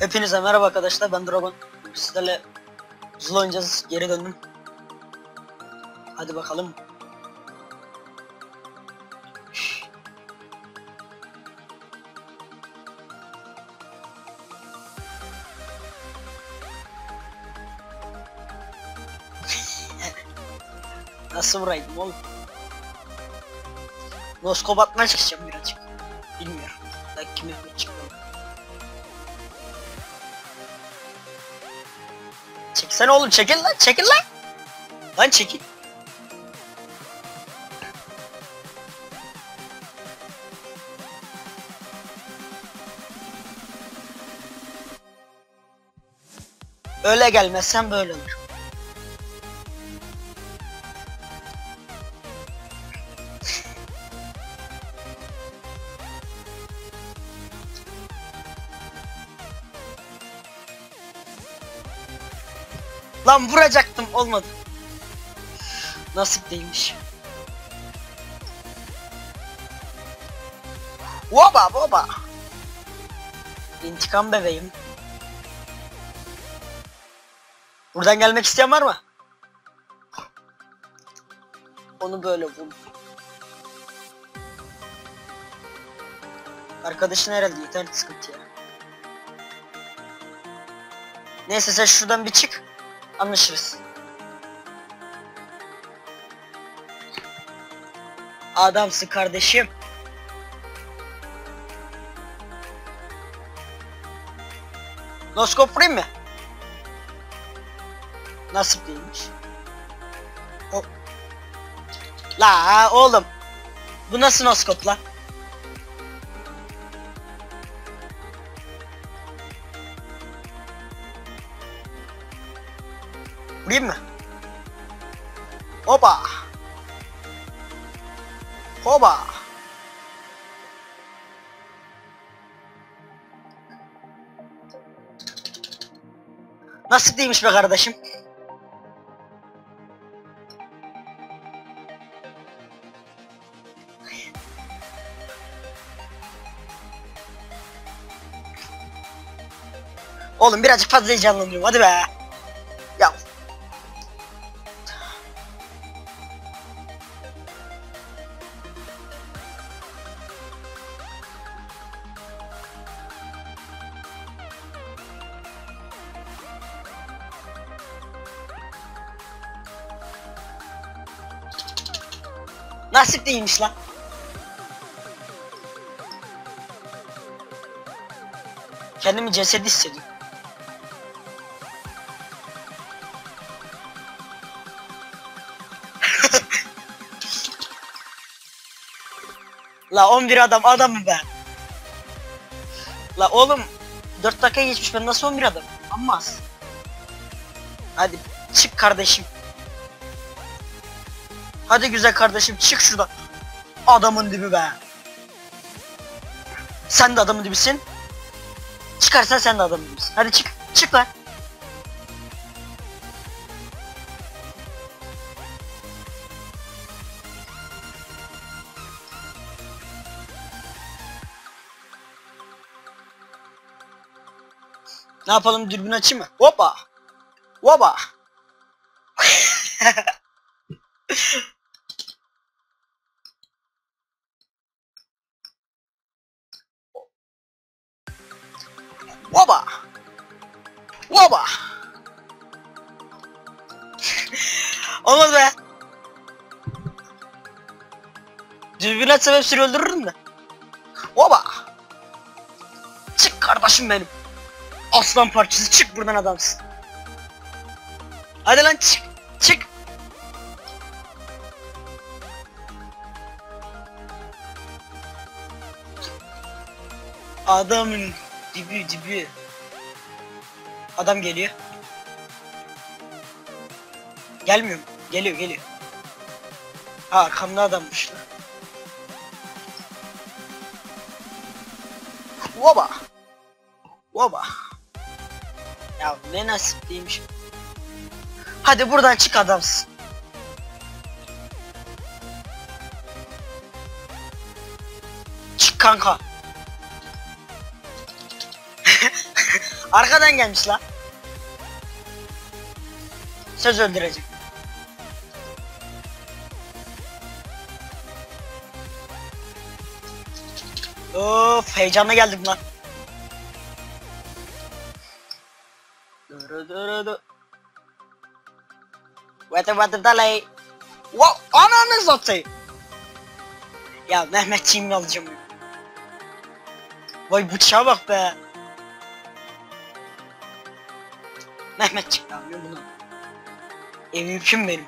Hepinize merhaba arkadaşlar ben Dragon. Sizlerle Zul oynayacağız. Geri döndüm. Hadi bakalım. Nasıl vuraydım oğlum? Noskop atmaya çıkacağım birazcık. Bilmiyorum. Belki kime çıkmam. Çeksene oğlum çekil lan çekil lan. Lan çekil. Öyle gelmezsen böyle olur. Lan vuracaktım olmadı. Nasip değilmiş. Baba baba. İntikam bebeğim. Buradan gelmek isteyen var mı? Onu böyle vur. Arkadaşın herhalde internet sıkıntı ya. Neyse sen şuradan bir çık. Anlaşırız. Adamsın kardeşim. Noskop vurayım mı? Nasip değilmiş. O... La oğlum. Bu nasıl noskop la? Mı? Hoba. Hoba. Nasip değilmiş be kardeşim. Oğlum birazcık fazla heyecanlanıyorum hadi be. Nasip değilmiş lan. Kendimi ceset hissediyorum. La 11 adam adam mı ben? La oğlum 4 dakika geçmiş ben nasıl 11 adam? Amma az. Hadi çık kardeşim. Hadi güzel kardeşim çık şuradan. Adamın dibi be. Sen de adamın dibisin. Çıkarsan sen de adamın dibisin. Hadi çık. Çık lan. Ne yapalım dürbün açayım mı? Hoppa. Hoppa. Hoppa. Hoppa. Olmadı be. Dürbün açsam hepsini öldürürüm de. Hoppa. Çık kardeşim benim. Aslan parçası çık buradan adamsın. Hadi lan çık. Çık. Adamın dibi dibi. Adam geliyor. Gelmiyor? Geliyor geliyor. Ha arkamda adammış lan. Oba. Ya ne nasipliymiş. Hadi buradan çık adamsın. Çık kanka. Arkadan gelmiş lan. Söz öldürecek. Of heyecanla geldim lan. Dırı dırı dı. Vete vete dalay. Wow, ananı satayım. Ya Mehmetçiğimi alacağım. Vay bıçağa bak be. Mehmetçik abi bunu. Ev yüküm benim.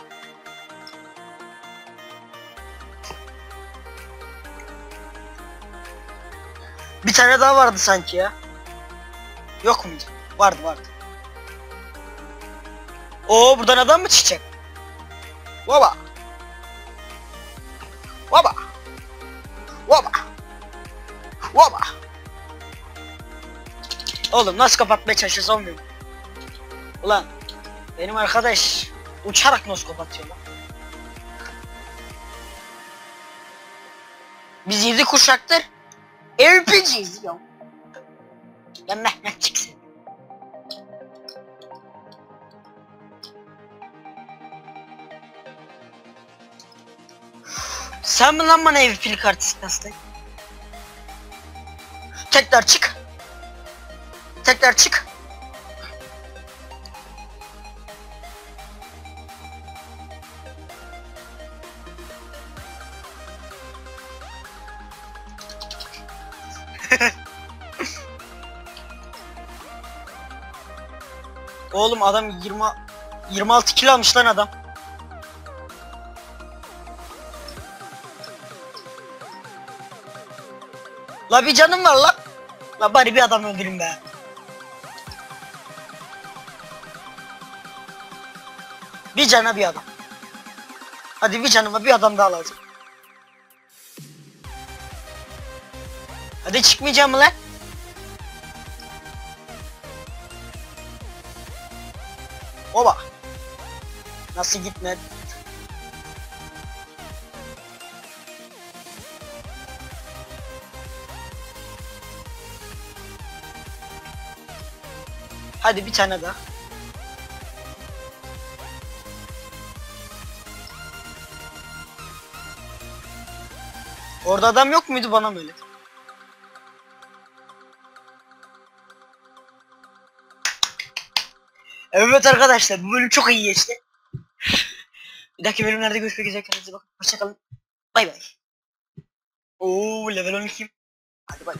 Bir tane daha vardı sanki ya. Yok muydu? Vardı vardı. Oo buradan adam mı çıkacak? Baba. Baba. Baba. Baba. Oğlum nasıl kapatmaya çalışıyorsun olmuyor. Ulan benim arkadaş uçarak nasıl kapatıyor lan? Biz yedi kuşaktır LPG'yiz ya. Ya Mehmet çıksın. Sen mi lan bana EVP'lik artist hastayı? Tekrar çık. Tekrar çık. Oğlum adam 20 26 kilo almış lan adam. La bir canım var la. La bari bir adam öldürün be. Bir cana bir adam. Hadi bir canıma bir adam daha lazım. Hadi çıkmayacağım lan? Oba. Nasıl gitmedi? Hadi bir tane daha. Orada adam yok muydu bana mı Evet arkadaşlar bu bölüm çok iyi geçti. Bir dahaki bölümlerde görüşmek üzere kendinize bakın. Hoşçakalın. Bay bay. Oo level 12. Hadi bay.